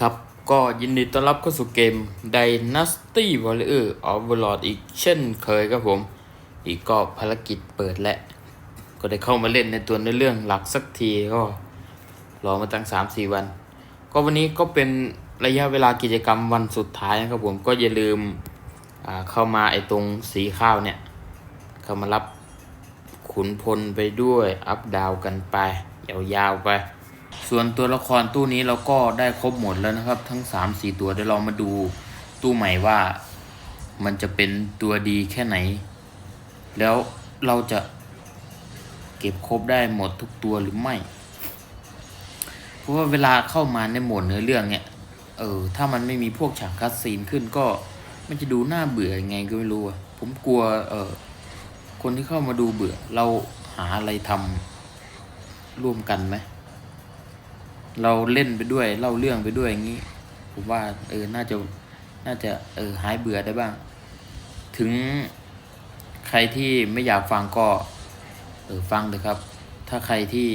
ครับ ก็ยินดีต้อนรับเข้าสู่เกม Dynasty Warrior Overlord อีกเช่นเคยครับผม อีกก็ภารกิจเปิดและ ก็ได้เข้ามาเล่นในตัวในเรื่องหลักสักทีก็ รอมาตั้งสามสี่วัน ก็วันนี้ก็เป็นระยะเวลากิจกรรมวันสุดท้ายนะครับผมก็อย่าลืมเข้ามาไอ้ตรงสีข้าวเนี่ย เข้ามารับขุนพลไปด้วยอัพดาวกันไป ยาวๆไป ส่วนตัวละครตู้นี้เราก็ได้ครบหมดแล้วนะครับ ทั้งสามสี่ตัวเดี๋ยวเรามาดูตู้ใหม่ว่ามันจะเป็นตัวดีแค่ไหน แล้วเราจะเก็บครบได้หมดทุกตัวหรือไม่ เพราะว่าเวลาเข้ามาในโหมดเนื้อเรื่องเนี่ยเออถ้ามันไม่มีพวกฉากคัดซีนขึ้นก็มันจะดูน่าเบื่อยังไงก็ไม่รู้อะผมกลัวเออคนที่เข้ามาดูเบื่อ เราหาอะไรทำร่วมกันไหม เราเล่นไปด้วยเล่าเรื่องไปด้วยอย่างนี้ ผมว่าเออน่าจะน่าจะเออหายเบื่อได้บ้าง ถึงใครที่ไม่อยากฟังก็เออฟังเลยครับ ถ้าใครที่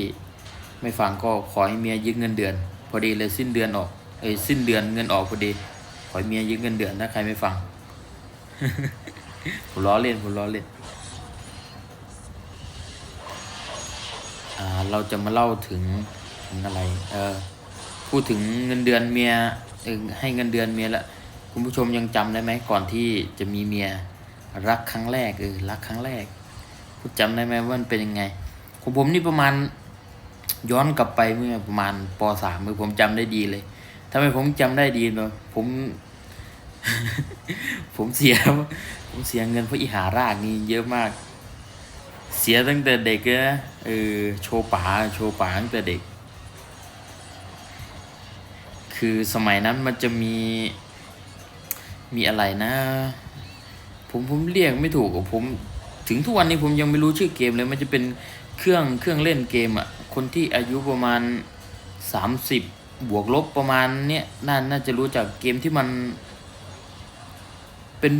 ไม่ฟังก็ขอให้เมียยึดเงินเดือน พอดีเลยสิ้นเดือนออกเอ้สิ้นเดือนเงินออกพอดี ขอให้เมียยึดเงินเดือน ถ้าใครไม่ฟังผมล้อเล่นผมล้อเล่นอ่าเราจะมาเล่าถึง ถึงอะไร เออ พูดถึงเงินเดือนเมียให้เงินเดือนเมียละคุณผู้ชมยังจำได้ไหมก่อนที่จะมีเมียรักครั้งแรกเออรักครั้งแรกคุณจำได้ไหมว่ามันเป็นยังไงของผมนี่ประมาณย้อนกลับไปเมื่อประมาณปสามมือผมจำได้ดีเลยทำไมผมจำได้ดีเนาะผม ผมเสีย ผมเสียเงินเพราะอีหารากนี่เยอะมาก เสียตั้งแต่เด็กเลยนะเออโชว์ป๋าโชว์ป๋าตั้งแต่เด็ก คือสมัยนั้นมันจะมีมีอะไรนะ ผมผมเรียกไม่ถูกผม ถึงทุกวันนี้ผมยังไม่รู้ชื่อเกมเลย มันจะเป็นเครื่องเครื่องเล่นเกมอะคนที่อายุประมาณสามสิบบวกลบประมาณเนี้ยน่าน่าจะรู้จักเกมที่มัน เป็น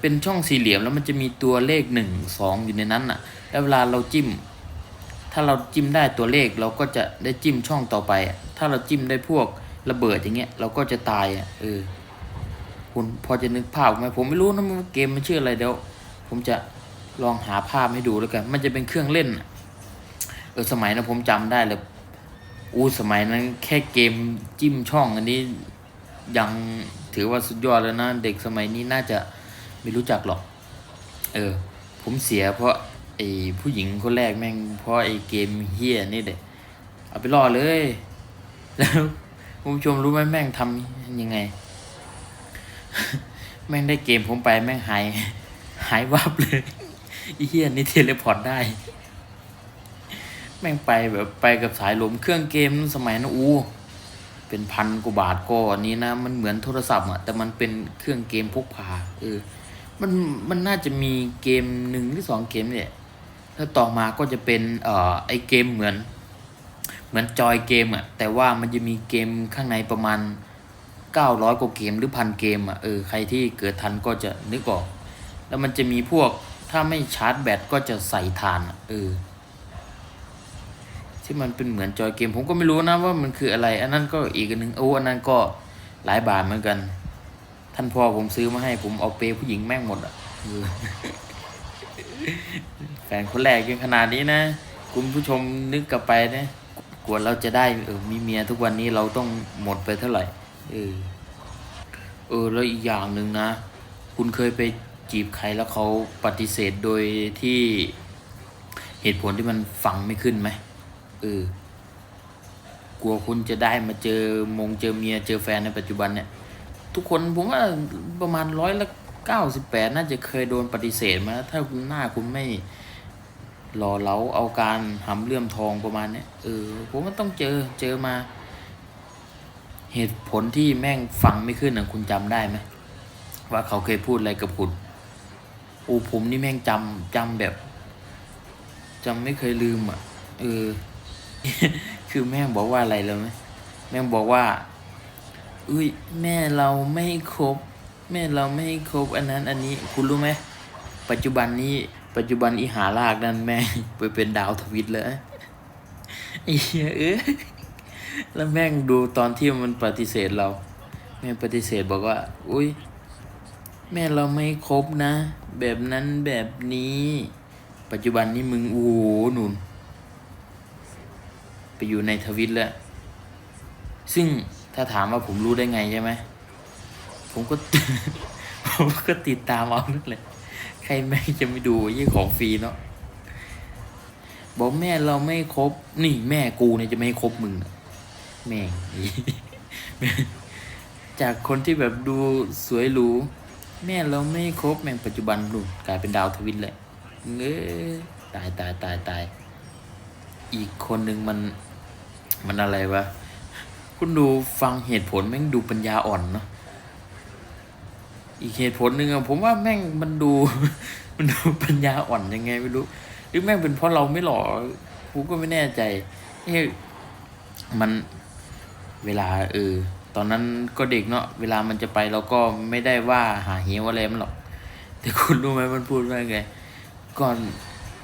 เป็นช่องสี่เหลี่ยมแล้วมันจะมีตัวเลขหนึ่งสองอยู่ในนั้นน่ะ แล้วเวลาเราจิ้ม ถ้าเราจิ้มได้ตัวเลขเราก็จะได้จิ้มช่องต่อไปอะถ้าเราจิ้มได้พวก ระเบิดอย่างเงี้ยเราก็จะตายอะเออคุณพอจะนึกภาพไหมผมไม่รู้นะเกมมันชื่ออะไรเดี๋ยว ผมจะลองหาภาพให้ดูแล้วกัน มันจะเป็นเครื่องเล่นเออสมัยนั้นผมจำได้เลยอู้สมัยนั้นแค่เกมจิ้มช่องอันนี้ยังถือว่าสุดยอดแล้วนะเด็กสมัยนี้น่าจะไม่รู้จักหรอก เออ ผมเสียเพราะไอ้ผู้หญิงคนแรกแม่งเพราะไอ้เกมเฮียนี่เด็เอาไปล่อเลย แล้ว คุณผู้ชมรู้ไหมแม่งทำยังไง แม่งได้เกมผมไปแม่งหาย หายวับเลยไอ้เฮี้ยนี่เทเลพอร์ตได้ แม่งไปแบบไปกับสายลมเครื่องเกมสมัยนั้นอู้เป็นพันกว่าบาทก็อันนี้นะ มันเหมือนโทรศัพท์อะแต่มันเป็นเครื่องเกมพกพาเออมันมันน่าจะมีเกมหนึ่งหรือสองเกมเนี่ยแล้วต่อมาก็จะเป็นเอ่อไอเกมเหมือน เหมือนจอยเกมอะแต่ว่ามันจะมีเกมข้างในประมาณเก้าร้อยกว่าเกมหรือพันเกมอะเออใครที่เกิดทันก็จะนึกออก แล้วมันจะมีพวกถ้าไม่ชาร์จแบตก็จะใส่ถ่านอเออที่มันเป็นเหมือนจอยเกมผมก็ไม่รู้นะว่ามันคืออะไร อันนั้นก็อีกอันหนึ่งโอ้อันนั้นก็หลายบาทเหมือนกัน ท่านพ่อผมซื้อมาให้ผมเอาเปย์ผู้หญิงแม่งหมดอะแฟนคนแรกยังขนาดนี้นะ คุณผู้ชมนึกกลับไปนะ กว่าเราจะได้เออมีเมียทุกวันนี้เราต้องหมดไปเท่าไหร่ เออ เออแล้วอีกอย่างหนึ่งนะ คุณเคยไปจีบใครแล้วเขาปฏิเสธโดยที่เหตุผลที่มันฟังไม่ขึ้นไหมเออกลัวคุณจะได้มาเจอมงเจอเมียเจอแฟนในปัจจุบันเนี่ย ทุกคนผมว่าประมาณร้อยละเก้าสิบแปดน่าจะเคยโดนปฏิเสธมาถ้าคุณหน้าคุณไม่ หล่อเหลาเอาการหำเลื่อมทองประมาณนี้เออผมก็ต้องเจอเจอมา เหตุผลที่แม่งฟังไม่ขึ้นนะคุณจำได้ไหมว่าเขาเคยพูดอะไรกับคุณโอ้ผมนี่แม่งจำจำแบบจำไม่เคยลืมอะเออ คือแม่งบอกว่าอะไรเลยไหมแม่งบอกว่าอุ้ยแม่เราไม่ครบ แม่เราไม่ครบอันนั้นอันนี้ คุณรู้ไหมปัจจุบันนี้ ปัจจุบันอีหาลากนั่นแม่งไปเป็นดาวทวิตเลยไอ้เหี้ยเออแล้วแม่งดูตอนที่มันปฏิเสธเรา แม่ปฏิเสธบอกว่า อุ้ยแม่เราไม่ครบนะ แบบนั้นแบบนี้ ปัจจุบันนี้มึงโอ้โหหนุน ไปอยู่ในทวิตแล้ว ซึ่งถ้าถามว่าผมรู้ได้ไงใช่ไหมผมก็ ผมก็ติดตามเอานั่นแหละ ใครแม่จะไม่ดูยี่ของฟรีเนาะบอกแม่เราไม่ครบ นี่แม่กูเนี่ยจะไม่ครบมึงนะแม่งจากคนที่แบบดูสวยหรูแม่เราไม่ครบแม่งปัจจุบันดูกลายเป็นดาวทวินเลยเงยตายตายตายตายอีกคนหนึ่งมันมันอะไรวะคุณดูฟังเหตุผลแม่งดูปัญญาอ่อนเนาะ อีกเหตุผลหนึ่งอะผมว่าแม่งมันดู มันดูปัญญาอ่อนยังไงไม่รู้ หรือแม่งเป็นเพราะเราไม่หล่อผมก็ไม่แน่ใจเอ้มันเวลาเออตอนนั้นก็เด็กเนาะเวลามันจะไปเราก็ไม่ได้ว่าหาเหวอะไรมันหรอก แต่คุณรู้ไหมมันพูดว่าไง ก่อน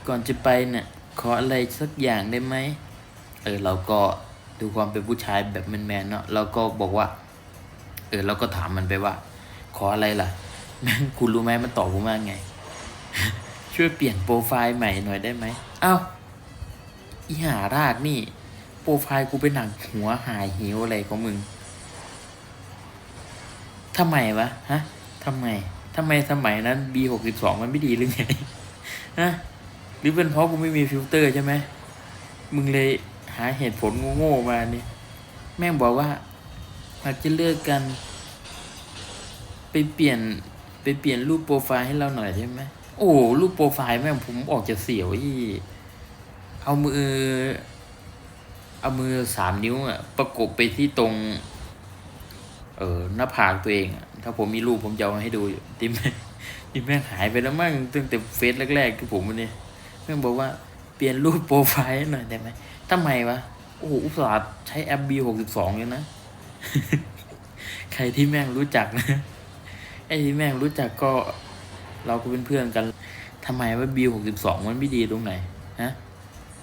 ก่อนจะไปเนี่ยขออะไรสักอย่างได้ไหมเออเราก็ดูความเป็นผู้ชายแบบแมนๆเนาะเราก็บอกว่า เออเราก็ถามมันไปว่า ขออะไรล่ะแม่งคุณรู้ไหมมันตอบผมว่าไง ช่วยเปลี่ยนโปรไฟล์ใหม่หน่อยได้ไหมอ้าวอีหารากนี่ โปรไฟล์กูเป็นหนังหัวหายหิวอะไรของมึงทำไมวะฮะทำไมทำไมสมัยนั้น B หกสิบสองมันไม่ดีหรือไงฮะหรือเป็นเพราะกูไม่มีฟิลเตอร์ใช่ไหมมึงเลยหาเหตุผลโง่ๆมาเนี่ยแม่งบอกว่าอากจะเลิกกัน ไปเปลี่ยนไปเปลี่ยนรูปโปรไฟล์ให้เราหน่อยได้ไหมโอ้รูปโปรไฟล์แม่งผมออกจะเสียวอีเอามือ เอามือสามนิ้วอะประกบไปที่ตรง เออหน้าผากตัวเองอะถ้าผมมีรูปผมจะเอามาให้ดูอยู่ที่แม่งที่แม่งหายไปแล้วมั่งตั้งแต่เฟซแรกๆที่ผมวันนี้แม่งบอกว่าเปลี่ยนรูปโปรไฟล์หน่อยได้ไหมทำไมวะโอ้โหอุตส่าห์ใช้แอป B หกสิบสองเลยนะ ใครที่แม่งรู้จักนะ ไอ้ที่แม่งรู้จักก็เราก็เป็นเพื่อนกันทำไมว่า B หกสิบสองมันไม่ดีตรงไหนฮะ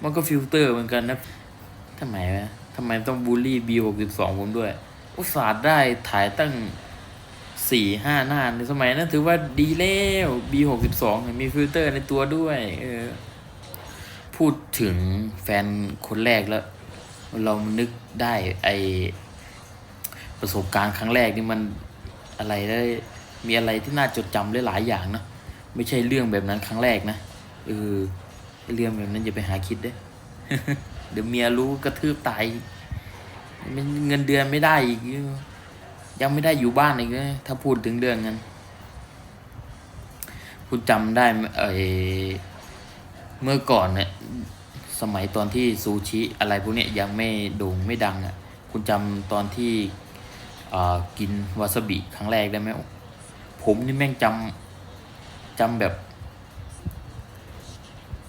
มันก็ฟิลเตอร์เหมือนกันนะทำไมวะทำไมต้องบูลลี่ B หกสิบสองผมด้วย อุตส่าห์ได้ถ่ายตั้งสี่ห้าหน้าในสมัยนั้นถือว่าดีแล้ว B หกสิบสองมีฟิลเตอร์ในตัวด้วย เออ พูดถึงแฟนคนแรกแล้ว เรานึกได้ไอประสบการณ์ครั้งแรกนี่มันอะไรได้ มีอะไรที่น่าจดจำหลายอย่างนะไม่ใช่เรื่องแบบนั้นครั้งแรกนะเออเรื่องแบบนั้นอย่าไปหาคิดเด้เดี๋ยวเมียรู้กระทืบตายเงินเดือนไม่ได้อีกยังไม่ได้อยู่บ้านอีกเลยถ้าพูดถึงเรื่องนั้นคุณจำได้ไหมเออเมื่อก่อนเนี่ยสมัยตอนที่ซูชิอะไรพวกเนี้ยยังไม่โด่งไม่ดังอะ คุณจำตอนที่กินวาซาบิครั้งแรกได้ไหม ผมนี่แม่งจำจำแบบ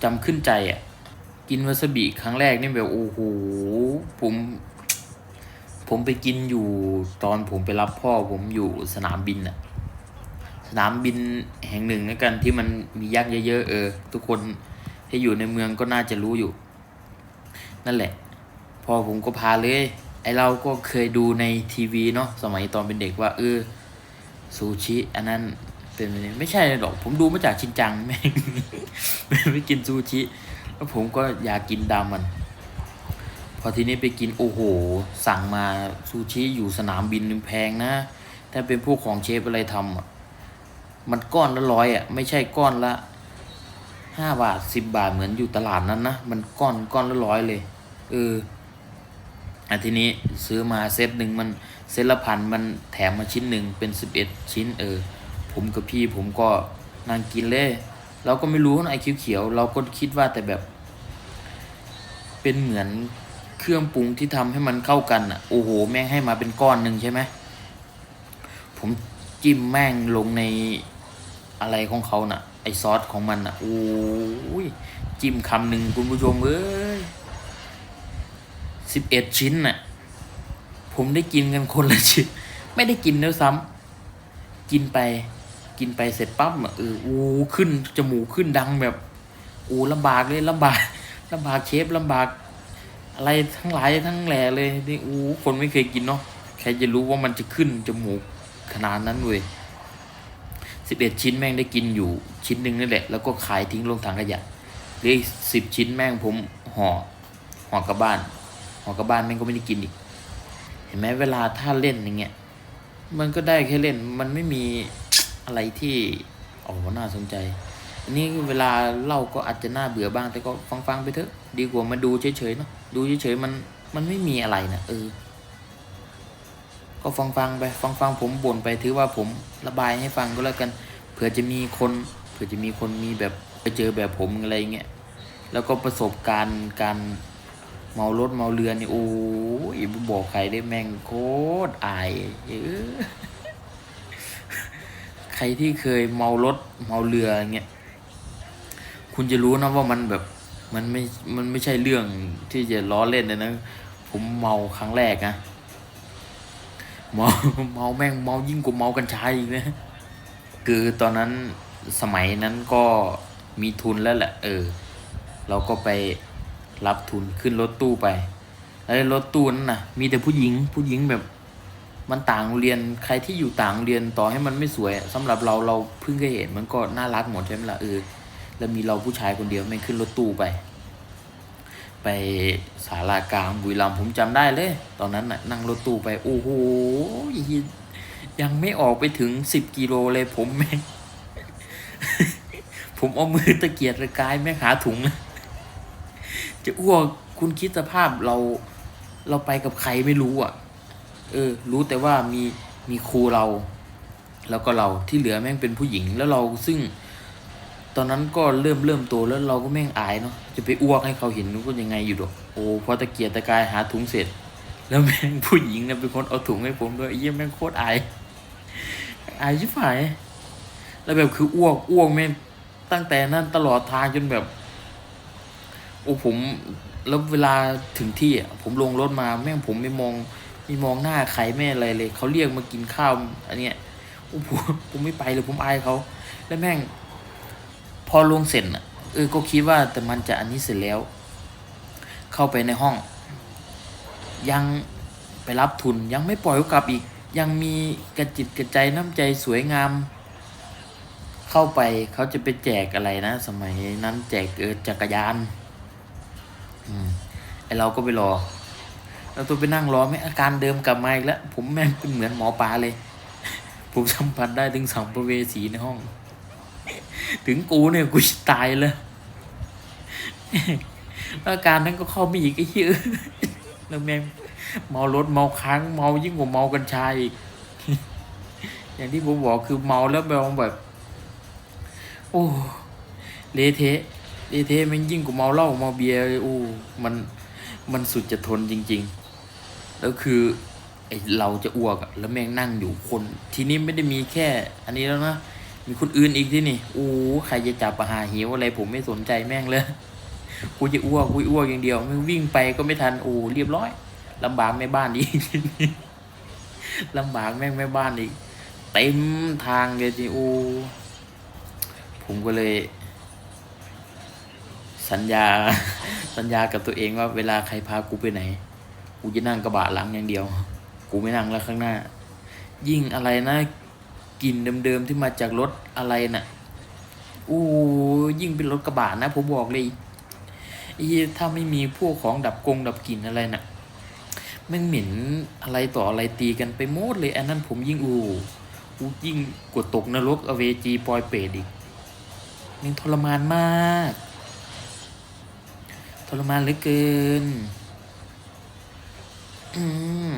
จำขึ้นใจอะ กินวาซาบิครั้งแรกนี่แบบโอ้โหผม ผมไปกินอยู่ตอนผมไปรับพ่อผมอยู่สนามบินอะ สนามบินแห่งหนึ่งแล้วกันที่มันมียักษ์เยอะๆเออ ทุกคนที่อยู่ในเมืองก็น่าจะรู้อยู่ นั่นแหละ พอผมก็พาเลย ไอเราก็เคยดูในทีวีเนาะสมัยตอนเป็นเด็กว่าเออ ซูชิ อันนั้นเป็นแบบนี้ไม่ใช่หรอก ผมดูมาจากชินจังแม่งไม่กินซูชิ แล้วผมก็อยากกินดามัน พอทีนี้ไปกินโอ้โห สั่งมาซูชิอยู่สนามบินแพงนะ ถ้าเป็นพวกของเชฟอะไรทำอะมันก้อนละร้อยอะ ไม่ใช่ก้อนละห้าบาทสิบบาทเหมือนอยู่ตลาดนั้นนะ มันก้อนก้อนละร้อยเลย เอออันทีนี้ซื้อมาเซตหนึ่งมัน เซตละพันมันแถมมาชิ้นหนึ่งเป็นสิบเอ็ดชิ้นเออ ผมกับพี่ผมก็นั่งกินเลยเราก็ไม่รู้นะไอ้เขียว เราก็คิดว่าแต่แบบ เป็นเหมือนเครื่องปรุงที่ทำให้มันเข้ากันอะโอ้โห แม่งให้มาเป็นก้อนหนึ่งใช่ไหมผมจิ้มแม่งลงในอะไรของเขาน่ะ ไอซอสของมันน่ะโอ้ยจิ้มคำหนึ่งคุณผู้ชมเอ้ยสิบเอ็ดชิ้นน่ะ ผมได้กินกันคนละชิ้นไม่ได้กินแล้วซ้ำกินไป กินไปเสร็จปั๊บอะเออโอ้ขึ้นจมูกขึ้นดังแบบอ้ลำบากเลยลำบากลำบากเชฟลำบาก อะไรทั้งหลายทั้งแหล่เลยนี่อูคนไม่เคยกินเนาะใครจะรู้ว่ามันจะขึ้นจมูกขนาดนั้นเว้ยสิบเอ็ดชิ้นแม่งได้กินอยู่ชิ้นหนึ่งนั่นแหละ แล้วก็ขายทิ้งลงถังขยะเหลือสิบชิ้นแม่งผมห่อห่อกลับบ้านห่อกลับบ้านแม่งก็ไม่ได้กินอีก ไหมเวลาถ้าเล่นอย่างเงี้ยมันก็ได้แค่เล่นมันไม่มีอะไรที่โอ้น่าสนใจ อันนี้เวลาเล่าก็อาจจะน่าเบื่อบ้าง แต่ก็ฟังๆไปเถอะ ดีกว่ามาดูเฉยๆเนาะดูเฉยๆมันมันไม่มีอะไรนะเออ ก็ฟังๆไปฟังฟังๆผมบ่นไปถือว่าผมระบายให้ฟังก็แล้วกันเผื่อจะมีคนเผื่อจะมีคนมีแบบไปเจอแบบผมอะไรเงี้ยแล้วก็ประสบการณ์การ เมารถเมาเรือนี่โอ้ยบ่บอกใครได้แม่งโคตรอายเออใครที่เคยเมารถเมาเรืออย่างเงี้ยคุณจะรู้นะว่ามันแบบมันไม่มันไม่ใช่เรื่องที่จะล้อเล่นเลยนะผมเมาครั้งแรกนะเมาเมาแม่งเมายิ่งกว่าเมากัญชาอีกนะคือตอนนั้นสมัยนั้นก็มีทุนแล้วแหละเออ เราก็ไป รับทุนขึ้นรถตู้ไป แล้วรถตู้นั้นนะมีแต่ผู้หญิงผู้หญิงแบบ มันต่างโรงเรียนใครที่อยู่ต่างโรงเรียนต่อให้มันไม่สวยสำหรับเราเราเพิ่งเคยเห็นมันก็น่ารักหมดใช่ไหมล่ะเออแล้วมีเราผู้ชายคนเดียวไม่ขึ้นรถตู้ไป ไปสารากลางบุรีรัมย์ผมจำได้เลย ตอนนั้นน่ะนั่งรถตู้ไปโอ้โหยังไม่ออกไปถึงสิบกิโลเลยผมแม่ผมเอามือตะเกียกตะกายแม่งหาถุงเลย จะอ้วกคุณคิดสภาพเราเราไปกับใครไม่รู้อะ เออ รู้แต่ว่ามีมีครูเรา แล้วก็เราที่เหลือแม่งเป็นผู้หญิงแล้วเราซึ่ง ตอนนั้นก็เริ่มเริ่มโตแล้วเราก็แม่งอายเนาะจะไปอ้วกให้เขาเห็นมันก็ยังไงอยู่ดอกโอ้พอตะเกียกตะกายหาถุงเสร็จ แล้วแม่งผู้หญิงเนี่ยเป็นคนเอาถุงให้ผมด้วยไอ้เยี่ยแม่งโคตรอายอายชิบหายแล้วแบบคืออ้วกอ้วกแม่งตั้งแต่นั้นตลอดทางจนแบบ อ้ผมแล้วเวลาถึงที่อะผมลงรถมาแม่งผมไม่มองไม่มองหน้าใครแม่อะไรเลยเขาเรียกมากินข้าวอันเนี้ยโอ้ผมผมไม่ไปเลยผมอายเขาแล้วแม่ง พอลงเสร็จน่ะเออก็คิดว่าแต่มันจะอันนี้เสร็จแล้ว เข้าไปในห้อง ยังไปรับทุนยังไม่ปล่อยกลับอีก ยังมีกระจิตกระใจน้ำใจสวยงาม เข้าไปเขาจะไปแจกอะไรนะ สมัยนั้นแจกเออจักรยาน ไอเราก็ไปรอเราตัวไปนั่งรอไม่อาการเดิมกลับมาอีกแล้ว ผมแม่งเป็นเหมือนหมอปลาเลย ผมสัมผัสได้ถึงสัมภเวสีในห้อง ถึงกูเนี่ยกูจะตายเลยอาการนั้นก็เข้าไม่อีกไอ้เหี้ยแล้วแม่งเมารถเมาค้างเมายิ่งกว่าเมากัญชาอีก อย่างที่ผมบอกคือเมาแล้วแบบแบบ โอ้ เละเทะ เละเทมันยิ่งกว่าเมาเหล้าเมาเบียร์เลยโอ้มันมันสุดจะทนจริง ๆ แล้วคือไอเราจะอ้วกอะแล้วแม่งนั่งอยู่คน ทีนี้ไม่ได้มีแค่ อันนี้แล้วนะมีคนอื่นอีกที่นี่โอ้ใครจะจับปะหาหิวอะไรผมไม่สนใจแม่งเลยกูจะอ้วกกูอ้วกอย่างเดียวไม่วิ่งไปก็ไม่ทันโอ้เรียบร้อยลำบากแม่บ้านอีกลำบากแม่งแม่บ้านอีกเต็มทางเลยจีโอ้ผมก็เลย สัญญา สัญญากับตัวเองว่าเวลาใครพากูไปไหน กูจะนั่งกระบะหลังอย่างเดียว กูไม่นั่งแล้วข้างหน้า ยิ่งอะไรนะกลิ่นเดิมๆที่มาจากรถอะไรน่ะอู้ยิ่งเป็นรถกระบะนะผมบอกเลยไอ้เหี้ยถ้าไม่มีพวกของดับกงดับกลิ่นอะไรน่ะแม่งเหม็นอะไรต่ออะไรตีกันไปหมดเลยอันนั้นผมยิ่งอู้อูยิ่งกดตกนรกอเวจีปอยเปรตอีกมันทรมานมาก ทรมานเหลือเกิน อืม